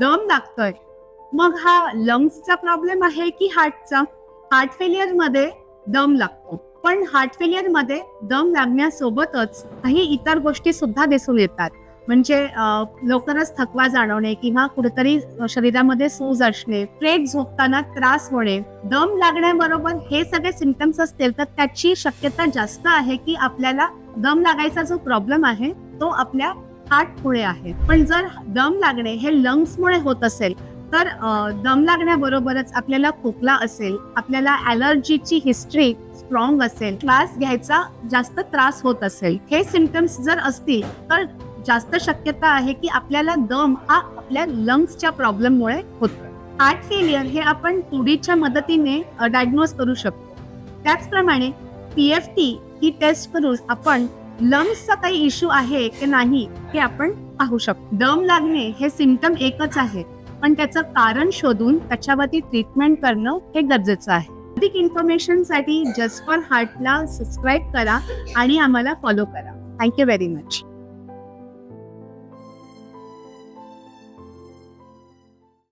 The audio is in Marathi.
दम लागतोय. मग हा लंग्सचा प्रॉब्लेम आहे की हार्टचा हार्ट फेलियरमध्ये दम लागतो. पण हार्ट फेलियरमध्ये दम लागण्यासोबतच काही इतर गोष्टी सुद्धा दिसून येतात. म्हणजे लवकरच थकवा जाणवणे किंवा कुठेतरी शरीरामध्ये सूज असणे ट्रेक झोपताना त्रास होणे दम लागण्याबरोबर हे सगळे सिमटम्स असतील तर त्याची शक्यता जास्त आहे की आपल्याला दम लागायचा जो प्रॉब्लेम आहे तो आपल्या हार्ट आहे. पण जर दम लागणे हे लंग्समुळे होत असेल तर दम लागण्याबरोबरच आपल्याला खोकला असेल आपल्याला अलर्जीची हिस्ट्री स्ट्रॉंग असेल श्वास घ्यायचा जास्त त्रास होत असेल हे सिमटम्स जर असतील तर जास्त शक्यता आहे की आपल्याला दम हा आपल्या लंग्सच्या प्रॉब्लेममुळे होतो. हार्ट फेलियर हे आपण तुडीच्या मदतीने डायग्नोज करू शकतो. त्याचप्रमाणे पी एफ टी ही टेस्ट करून आपण लंग्सचा काही इश्यू आहे की नाही हे आपण पाहू शकतो. दम लागणे हे सिमटम एकच आहे. पण त्याचं कारण शोधून त्याच्यावरती ट्रीटमेंट करणं हे गरजेचं आहे. अधिक इन्फॉर्मेशनसाठी जस्ट फॉर हार्टला सबस्क्राईब करा आणि आम्हाला फॉलो करा. Thank you very much